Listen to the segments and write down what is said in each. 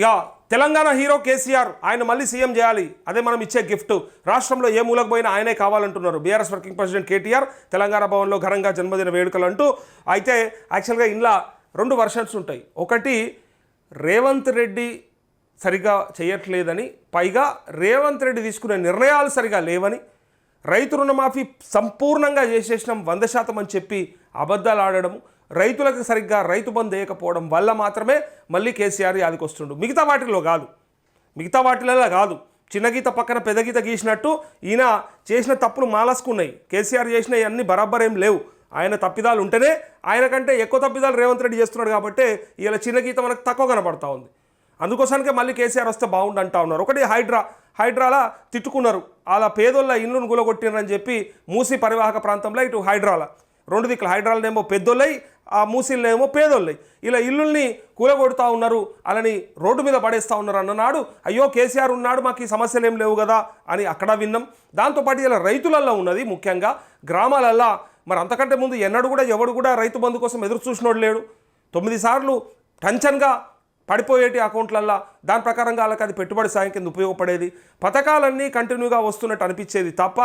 ఇక తెలంగాణ హీరో కేసీఆర్ ఆయన మళ్ళీ సీఎం చేయాలి. అదే మనం ఇచ్చే గిఫ్ట్. రాష్ట్రంలో ఏ మూలకు పోయినా ఆయనే కావాలంటున్నారు. BRS working president KTR Telangana భవన్లో ఘనంగా జన్మదిన వేడుకలు అంటూ. అయితే యాక్చువల్గా ఇంట్లో రెండు వర్షన్స్ ఉంటాయి. ఒకటి రేవంత్ రెడ్డి సరిగా చేయట్లేదని పైగా రేవంత్ రెడ్డి తీసుకునే నిర్ణయాలు సరిగా లేవని రైతు రుణమాఫీ సంపూర్ణంగా చేసేసినాం వంద శాతం అని చెప్పి అబద్ధాలు ఆడడం రైతులకు సరిగ్గా రైతు బంధు వేయకపోవడం వల్ల మాత్రమే మళ్ళీ కేసీఆర్ యాదికి వస్తుండు. మిగతా వాటిలో కాదు. మిగతా వాటిలలో కాదు. చిన్న గీత పక్కన పెద్ద గీత గీసినట్టు ఈయన చేసిన తప్పులు మాలసుకున్నాయి. కేసీఆర్ చేసిన అన్నీ బరాబర్ ఏం లేవు. ఆయన తప్పిదాలు ఉంటేనే ఆయన కంటే ఎక్కువ తప్పిదాలు రేవంత్ రెడ్డి చేస్తున్నాడు కాబట్టి ఇలా చిన్న గీత మనకు తక్కువ కనబడుతూ ఉంది. అందుకోసానికే మళ్ళీ కేసీఆర్ వస్తే బాగుండు అంటా ఉన్నారు. ఒకటి హైడ్రా హైడ్రాలా తిట్టుకున్నారు. అలా పేదోళ్ళ ఇల్లును గులగొట్టినని చెప్పి మూసీ పరివాహక ప్రాంతంలో ఇటు హైడ్రాల. రెండు దిక్కుల హైడ్రాలనేమో పెద్దోళ్ళై ఆ మూసిళ్ళేమో పేదోళ్ళై. ఇలా ఇల్లుల్ని కూలగొడుతూ ఉన్నారు అలాని రోడ్డు మీద పడేస్తూ ఉన్నారు అన్ననాడు అయ్యో కేసీఆర్ ఉన్నాడు మాకు ఈ సమస్యలు ఏం లేవు కదా అని అక్కడ విన్నాం. దాంతోపాటు ఇలా రైతులల్లో ఉన్నది ముఖ్యంగా గ్రామాలల్లో మరి అంతకంటే ముందు ఎన్నడూ కూడా ఎవడు కూడా రైతు బంధు కోసం ఎదురు చూసినోడు లేడు. తొమ్మిది సార్లు టెన్షన్గా పడిపోయేటి అకౌంట్లల్లో దాని ప్రకారంగా వాళ్ళకి అది పెట్టుబడి సాయం కింద ఉపయోగపడేది. పథకాలన్నీ కంటిన్యూగా వస్తున్నట్టు అనిపించేది తప్ప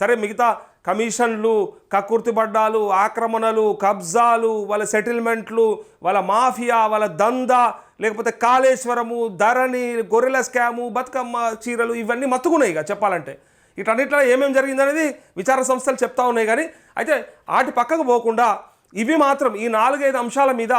సరే మిగతా కమిషన్లు కకుర్తిబడ్డాలు ఆక్రమణలు కబ్జాలు వాళ్ళ సెటిల్మెంట్లు వాళ్ళ మాఫియా వాళ్ళ దందా లేకపోతే కాళేశ్వరము ధరణి గొర్రెల స్కాము బతుకమ్మ చీరలు ఇవన్నీ మత్తుకున్నాయి ఇక చెప్పాలంటే. ఇటన్నిట్లో ఏమేమి జరిగిందనేది విచార సంస్థలు చెప్తా ఉన్నాయి కానీ అయితే వాటి పక్కకు పోకుండా ఇవి మాత్రం ఈ నాలుగైదు అంశాల మీద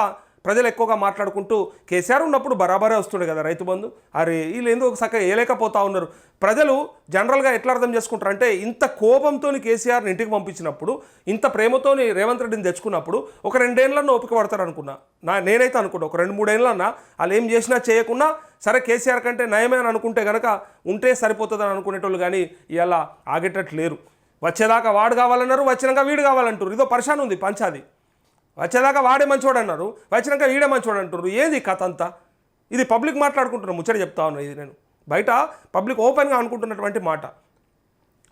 ప్రజలు ఎక్కువగా మాట్లాడుకుంటూ కేసీఆర్ ఉన్నప్పుడు బరాబరే వస్తుండే కదా రైతు బంధు. అరే వీళ్ళు ఎందుకు చక్కగా వేయలేకపోతా ఉన్నారు? ప్రజలు జనరల్గా ఎట్లా అర్థం చేసుకుంటారు అంటే ఇంత కోపంతో కేసీఆర్ని ఇంటికి పంపించినప్పుడు ఇంత ప్రేమతోని రేవంత్ రెడ్డిని తెచ్చుకున్నప్పుడు ఒక రెండేళ్ళన్నా ఓపిక పడతారు అనుకున్నా. నా నేనైతే అనుకుంటా ఒక రెండు మూడేళ్ళన్నా వాళ్ళు ఏం చేసినా చేయకున్నా సరే కేసీఆర్ కంటే నయమే అని అనుకుంటే కనుక ఉంటే సరిపోతుందని అనుకునేటోళ్ళు కానీ ఇలా ఆగేటట్లు లేరు. వచ్చేదాకా వాడు కావాలన్నారు వచ్చినాక వీడు కావాలంటారు ఇదో పరిశాన్ ఉంది పంచాది. వచ్చేదాకా వాడే మంచోడు అన్నారు. వచ్చినాక వీడే మంచోడు అంటారు ఏది కథ అంతా? ఇది పబ్లిక్ మాట్లాడుకుంటున్నాను ముచ్చట చెప్తా ఉన్నా ఇది నేను. బయట పబ్లిక్ ఓపెన్గా అనుకుంటున్నటువంటి మాట.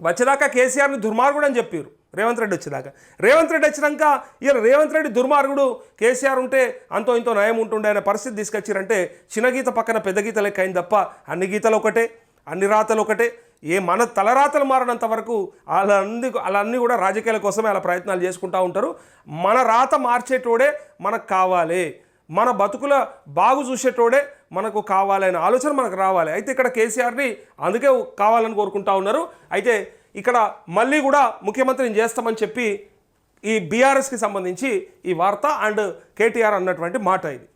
వచ్చేదాకా కేసీఆర్ని దుర్మార్గుడు అని చెప్పారు రేవంత్ రెడ్డి వచ్చేదాకా. రేవంత్ రెడ్డి వచ్చినాక ఇక రేవంత్ రెడ్డి దుర్మార్గుడు కేసీఆర్ ఉంటే అంతో ఇంతో నయం ఉంటుండే అనే పరిస్థితి తీసుకొచ్చారంటే చిన్న గీత పక్కన పెద్ద గీత లెక్క అయింది తప్ప అన్ని గీతలు ఒకటే అన్ని రాతలు ఒకటే. ఏ మన తలరాతలు మారినంత వరకు అలా వాళ్ళన్నీ అలా అన్నీ కూడా రాజకీయాల కోసమే అలా ప్రయత్నాలు చేసుకుంటూ ఉంటారు. మన రాత మార్చేటోడే మనకు కావాలి. మన బతుకుల బాగు చూసేటోడే మనకు కావాలనే ఆలోచన మనకు రావాలి. అయితే ఇక్కడ కేసీఆర్ని అందుకే కావాలని కోరుకుంటా ఉన్నారు. అయితే ఇక్కడ మళ్ళీ కూడా ముఖ్యమంత్రిని చేస్తామని చెప్పి ఈ బీఆర్ఎస్కి సంబంధించి ఈ వార్త అండ్ కేటీఆర్ అన్నటువంటి మాట ఇది.